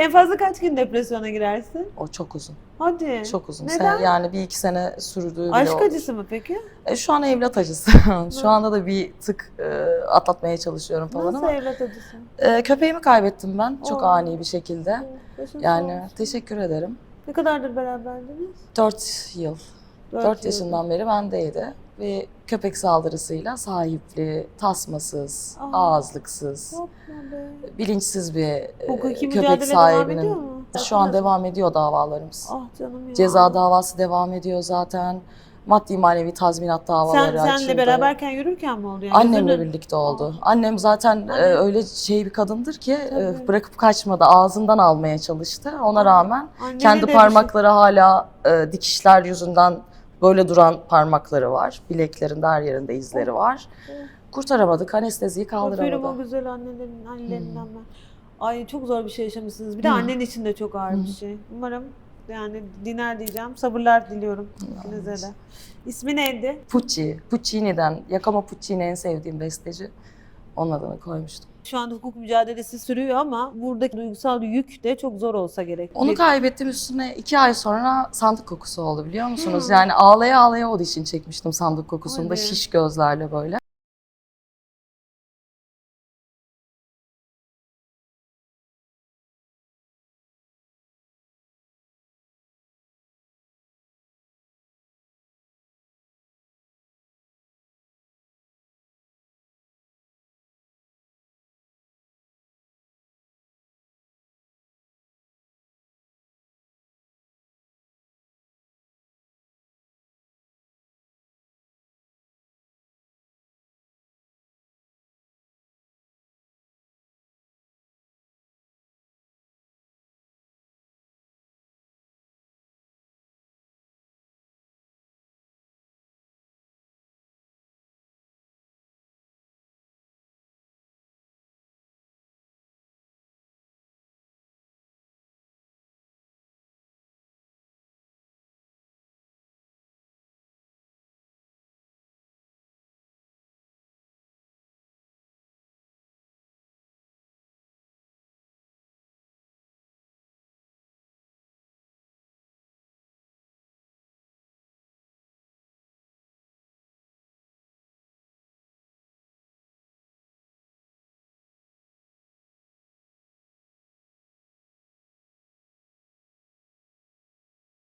En fazla kaç gün depresyona girersin? O çok uzun. Hadi. Çok uzun. Neden? Sen- yani bir iki sene bile Aşk olur. acısı mı peki? E, şu an evlat acısı. şu anda da bir tık e, atlatmaya çalışıyorum falan Nasıl ama. evlat acısı? E, köpeğimi kaybettim ben çok Oo. ani bir şekilde. Sağ Yani teşekkür ederim. Ne kadardır beraberdiniz? 4 yıl. Dört 4 yıl. yaşından beri bendeydi. Ve köpek saldırısıyla sahipli, tasmasız, Aa. ağızlıksız, bilinçsiz bir e, Hukuki köpek devam ediyor sahibinin. mu? Şu an devam ediyor davalarımız. Ah canım ya. Ceza davası devam ediyor zaten. Maddi manevi tazminat Sen, davaları açıldı. senle beraberken yürürken mi oldu? Yani Annemle birlikte oldu. Annem zaten e, Annem- öyle şey bir kadındır ki e, bırakıp kaçmadı. Ağzından almaya çalıştı. Ona Aa, rağmen Annene kendi parmakları hala e, dikişler yüzünden böyle duran parmakları var. Bileklerinde her yerinde izleri var. Oh. Kurtaramadık. Anesteziyi aferin o kaldıramadı. güzel annelerin, annelerinden ben. Ay çok zor bir şey yaşamışsınız. Bir de Hı. annen için de çok ağır bir şey. Umarım yani diner diyeceğim. Sabırlar diliyorum ikinize de. İsmi neydi? Pucci. Puccini'den. Yakama Puccini en sevdiğim besteci. Onun adını koymuştum. Şu anda hukuk mücadelesi sürüyor ama buradaki duygusal yük de çok zor olsa gerek. Onu kaybettim üstüne iki ay sonra sandık kokusu oldu biliyor musunuz? Hı. Yani ağlaya ağlaya audition çekmiştim sandık kokusunda Hadi. şiş gözlerle böyle.